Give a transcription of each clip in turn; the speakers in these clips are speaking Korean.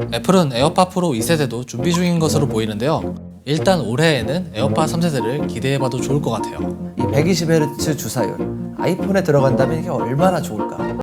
애플은 에어팟 프로 2세대도 준비 중인 것으로 보이는데요. 일단 올해에는 에어팟 3세대를 기대해봐도 좋을 것 같아요. 이 120Hz 주사율 아이폰에 들어간다면 이게 얼마나 좋을까?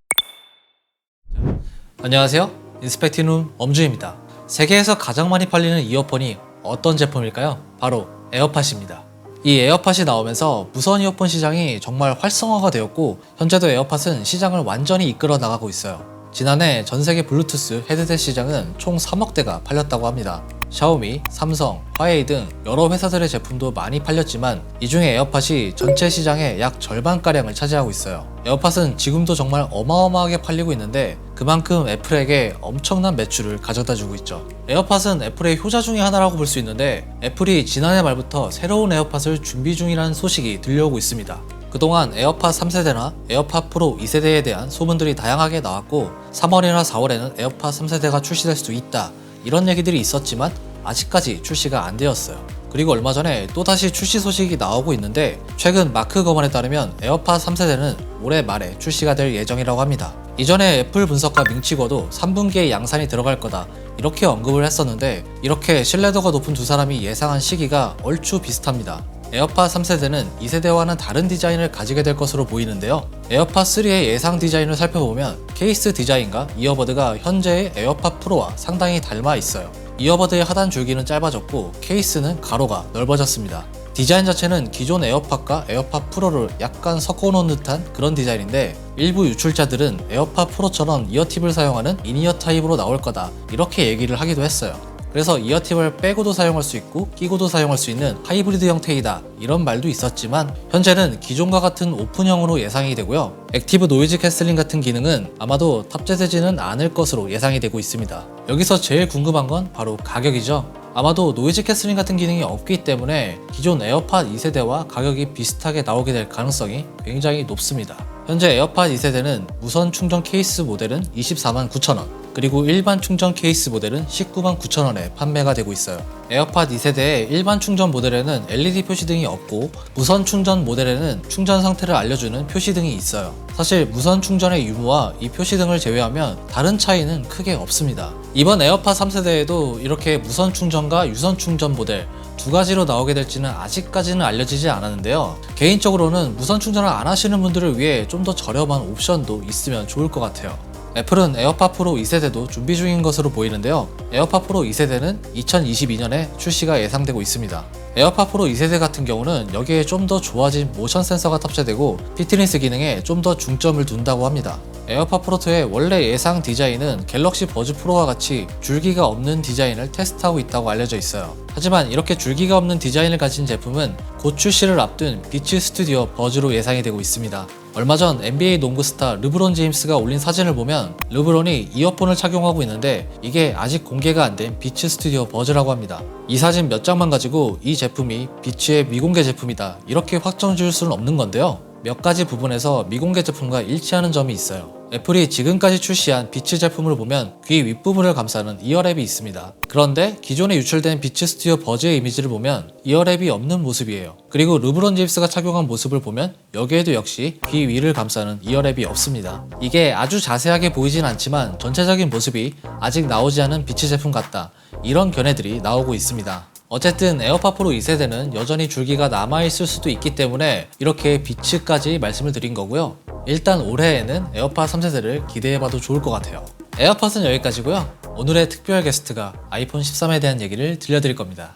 안녕하세요. 인스펙티룸 엄주입니다. 세계에서 가장 많이 팔리는 이어폰이 어떤 제품일까요? 바로 에어팟입니다. 이 에어팟이 나오면서 무선 이어폰 시장이 정말 활성화가 되었고 현재도 에어팟은 시장을 완전히 이끌어 나가고 있어요. 지난해 전 세계 블루투스 헤드셋 시장은 총 3억 대가 팔렸다고 합니다. 샤오미, 삼성, 화웨이 등 여러 회사들의 제품도 많이 팔렸지만 이 중에 에어팟이 전체 시장의 약 절반가량을 차지하고 있어요. 에어팟은 지금도 정말 어마어마하게 팔리고 있는데 그만큼 애플에게 엄청난 매출을 가져다 주고 있죠. 에어팟은 애플의 효자 중의 하나라고 볼 수 있는데 애플이 지난해 말부터 새로운 에어팟을 준비 중이라는 소식이 들려오고 있습니다. 그동안 에어팟 3세대나 에어팟 프로 2세대에 대한 소문들이 다양하게 나왔고 3월이나 4월에는 에어팟 3세대가 출시될 수도 있다 이런 얘기들이 있었지만 아직까지 출시가 안 되었어요. 그리고 얼마 전에 또다시 출시 소식이 나오고 있는데 최근 마크 거만에 따르면 에어팟 3세대는 올해 말에 출시가 될 예정이라고 합니다. 이전에 애플 분석가 밍치거도 3분기에 양산이 들어갈 거다 이렇게 언급을 했었는데 이렇게 신뢰도가 높은 두 사람이 예상한 시기가 얼추 비슷합니다. 에어팟 3세대는 2세대와는 다른 디자인을 가지게 될 것으로 보이는데요. 에어팟 3의 예상 디자인을 살펴보면 케이스 디자인과 이어버드가 현재의 에어팟 프로와 상당히 닮아 있어요. 이어버드의 하단 줄기는 짧아졌고 케이스는 가로가 넓어졌습니다. 디자인 자체는 기존 에어팟과 에어팟 프로를 약간 섞어놓은 듯한 그런 디자인인데 일부 유출자들은 에어팟 프로처럼 이어팁을 사용하는 인이어 타입으로 나올 거다 이렇게 얘기를 하기도 했어요. 그래서 이어팁을 빼고도 사용할 수 있고 끼고도 사용할 수 있는 하이브리드 형태이다 이런 말도 있었지만 현재는 기존과 같은 오픈형으로 예상이 되고요. 액티브 노이즈 캐슬링 같은 기능은 아마도 탑재되지는 않을 것으로 예상이 되고 있습니다. 여기서 제일 궁금한 건 바로 가격이죠. 아마도 노이즈 캐슬링 같은 기능이 없기 때문에 기존 에어팟 2세대와 가격이 비슷하게 나오게 될 가능성이 굉장히 높습니다. 현재 에어팟 2세대는 무선 충전 케이스 모델은 24만 9천원 그리고 일반 충전 케이스 모델은 19만 9천원에 판매가 되고 있어요. 에어팟 2세대의 일반 충전 모델에는 LED 표시등이 없고 무선 충전 모델에는 충전 상태를 알려주는 표시등이 있어요. 사실 무선 충전의 유무와 이 표시등을 제외하면 다른 차이는 크게 없습니다. 이번 에어팟 3세대에도 이렇게 무선 충전과 유선 충전 모델 두 가지로 나오게 될지는 아직까지는 알려지지 않았는데요. 개인적으로는 무선 충전을 안 하시는 분들을 위해 좀 더 저렴한 옵션도 있으면 좋을 것 같아요. 애플은 에어팟 프로 2세대도 준비 중인 것으로 보이는데요. 에어팟 프로 2세대는 2022년에 출시가 예상되고 있습니다. 에어팟 프로 2세대 같은 경우는 여기에 좀 더 좋아진 모션 센서가 탑재되고 피트니스 기능에 좀 더 중점을 둔다고 합니다. 에어팟 프로 2의 원래 예상 디자인은 갤럭시 버즈 프로와 같이 줄기가 없는 디자인을 테스트하고 있다고 알려져 있어요. 하지만 이렇게 줄기가 없는 디자인을 가진 제품은 곧 출시를 앞둔 비치 스튜디오 버즈로 예상이 되고 있습니다. 얼마 전 NBA 농구 스타 르브론 제임스가 올린 사진을 보면 르브론이 이어폰을 착용하고 있는데 이게 아직 공개가 안 된 비치 스튜디오 버즈라고 합니다. 이 사진 몇 장만 가지고 이 제품 이 비치의 미공개 제품이다 이렇게 확정 지을 수는 없는 건데요. 몇 가지 부분에서 미공개 제품과 일치하는 점이 있어요. 애플이 지금까지 출시한 비치 제품을 보면 귀 윗부분을 감싸는 이어랩이 있습니다. 그런데 기존에 유출된 비치 스튜디오 버즈의 이미지를 보면 이어랩이 없는 모습이에요. 그리고 르브론 제임스가 착용한 모습을 보면 여기에도 역시 귀 위를 감싸는 이어랩이 없습니다. 이게 아주 자세하게 보이진 않지만 전체적인 모습이 아직 나오지 않은 비치 제품 같다. 이런 견해들이 나오고 있습니다. 어쨌든 에어팟 프로 2세대는 여전히 줄기가 남아있을 수도 있기 때문에 이렇게 비치까지 말씀을 드린 거고요. 일단 올해에는 에어팟 3세대를 기대해봐도 좋을 것 같아요. 에어팟은 여기까지고요. 오늘의 특별 게스트가 아이폰 13에 대한 얘기를 들려드릴 겁니다.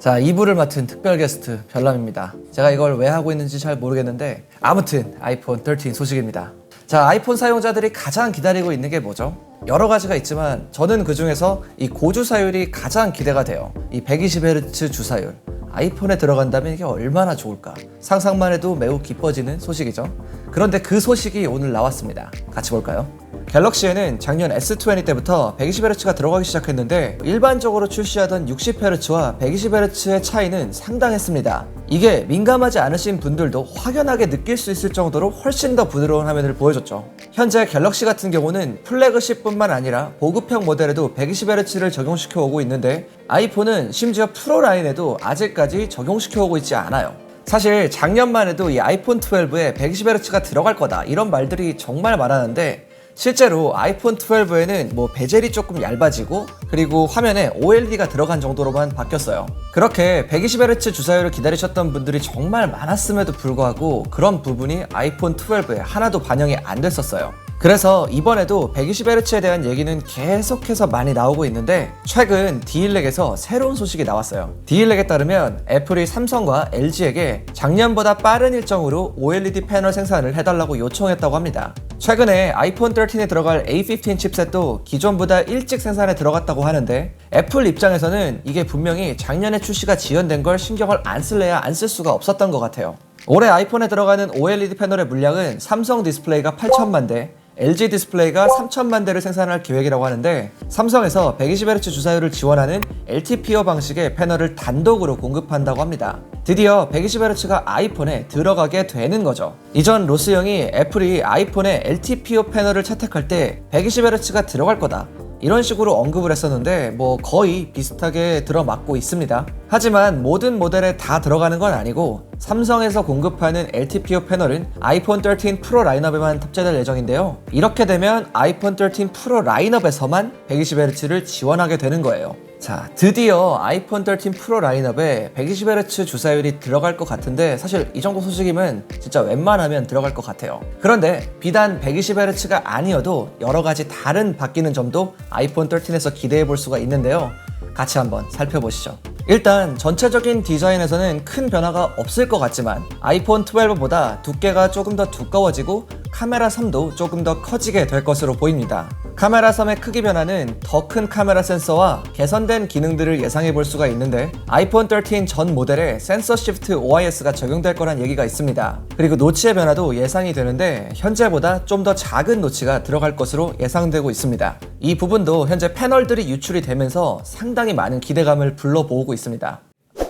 자, 2부를 맡은 특별 게스트 별남입니다. 제가 이걸 왜 하고 있는지 잘 모르겠는데 아무튼 아이폰 13 소식입니다. 자, 아이폰 사용자들이 가장 기다리고 있는 게 뭐죠? 여러 가지가 있지만 저는 그 중에서 이 고주사율이 가장 기대가 돼요. 이 120Hz 주사율. 아이폰에 들어간다면 이게 얼마나 좋을까? 상상만 해도 매우 기뻐지는 소식이죠. 그런데 그 소식이 오늘 나왔습니다. 같이 볼까요? 갤럭시에는 작년 S20 때부터 120Hz가 들어가기 시작했는데 일반적으로 출시하던 60Hz와 120Hz의 차이는 상당했습니다. 이게 민감하지 않으신 분들도 확연하게 느낄 수 있을 정도로 훨씬 더 부드러운 화면을 보여줬죠. 현재 갤럭시 같은 경우는 플래그십뿐만 아니라 보급형 모델에도 120Hz를 적용시켜 오고 있는데 아이폰은 심지어 프로 라인에도 아직까지 적용시켜 오고 있지 않아요. 사실 작년만 해도 이 아이폰 12에 120Hz가 들어갈 거다 이런 말들이 정말 많았는데 실제로 아이폰 12에는 뭐 베젤이 조금 얇아지고 그리고 화면에 OLED가 들어간 정도로만 바뀌었어요. 그렇게 120Hz 주사율을 기다리셨던 분들이 정말 많았음에도 불구하고 그런 부분이 아이폰 12에 하나도 반영이 안 됐었어요. 그래서 이번에도 120Hz에 대한 얘기는 계속해서 많이 나오고 있는데 최근 디일렉에서 새로운 소식이 나왔어요. 디일렉에 따르면 애플이 삼성과 LG에게 작년보다 빠른 일정으로 OLED 패널 생산을 해달라고 요청했다고 합니다. 최근에 아이폰 13에 들어갈 A15 칩셋도 기존보다 일찍 생산에 들어갔다고 하는데 애플 입장에서는 이게 분명히 작년에 출시가 지연된 걸 신경을 안 쓸래야 안 쓸 수가 없었던 것 같아요. 올해 아이폰에 들어가는 OLED 패널의 물량은 삼성 디스플레이가 8천만 대, LG 디스플레이가 3천만 대를 생산할 계획이라고 하는데 삼성에서 120Hz 주사율을 지원하는 LTPO 방식의 패널을 단독으로 공급한다고 합니다. 드디어 120Hz가 아이폰에 들어가게 되는 거죠. 이전 로스 형이 애플이 아이폰에 LTPO 패널을 채택할 때 120Hz가 들어갈 거다. 이런 식으로 언급을 했었는데 뭐 거의 비슷하게 들어맞고 있습니다. 하지만 모든 모델에 다 들어가는 건 아니고 삼성에서 공급하는 LTPO 패널은 아이폰 13 프로 라인업에만 탑재될 예정인데요. 이렇게 되면 아이폰 13 프로 라인업에서만 120Hz를 지원하게 되는 거예요. 자, 드디어 아이폰 13 프로 라인업에 120Hz 주사율이 들어갈 것 같은데 사실 이 정도 소식이면 진짜 웬만하면 들어갈 것 같아요. 그런데 비단 120Hz가 아니어도 여러 가지 다른 바뀌는 점도 아이폰 13에서 기대해 볼 수가 있는데요. 같이 한번 살펴보시죠. 일단 전체적인 디자인에서는 큰 변화가 없을 것 같지만 아이폰 12보다 두께가 조금 더 두꺼워지고 카메라 섬도 조금 더 커지게 될 것으로 보입니다. 카메라 섬의 크기 변화는 더 큰 카메라 센서와 개선된 기능들을 예상해 볼 수가 있는데 아이폰 13 전 모델에 센서 시프트 OIS가 적용될 거란 얘기가 있습니다. 그리고 노치의 변화도 예상이 되는데 현재보다 좀 더 작은 노치가 들어갈 것으로 예상되고 있습니다. 이 부분도 현재 패널들이 유출이 되면서 상당히 많은 기대감을 불러모으고 있습니다.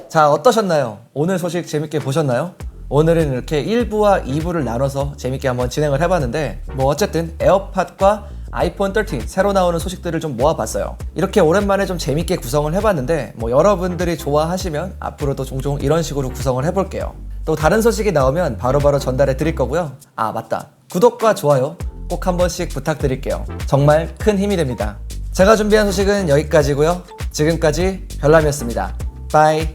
자, 어떠셨나요? 오늘 소식 재밌게 보셨나요? 오늘은 이렇게 1부와 2부를 나눠서 재밌게 한번 진행을 해봤는데, 뭐 어쨌든 에어팟과 아이폰 13 새로 나오는 소식들을 좀 모아봤어요. 이렇게 오랜만에 좀 재밌게 구성을 해봤는데, 뭐 여러분들이 좋아하시면 앞으로도 종종 이런 식으로 구성을 해볼게요. 또 다른 소식이 나오면 바로바로 전달해 드릴 거고요. 아, 맞다. 구독과 좋아요 꼭 한 번씩 부탁드릴게요. 정말 큰 힘이 됩니다. 제가 준비한 소식은 여기까지고요. 지금까지 별남이었습니다. 바이.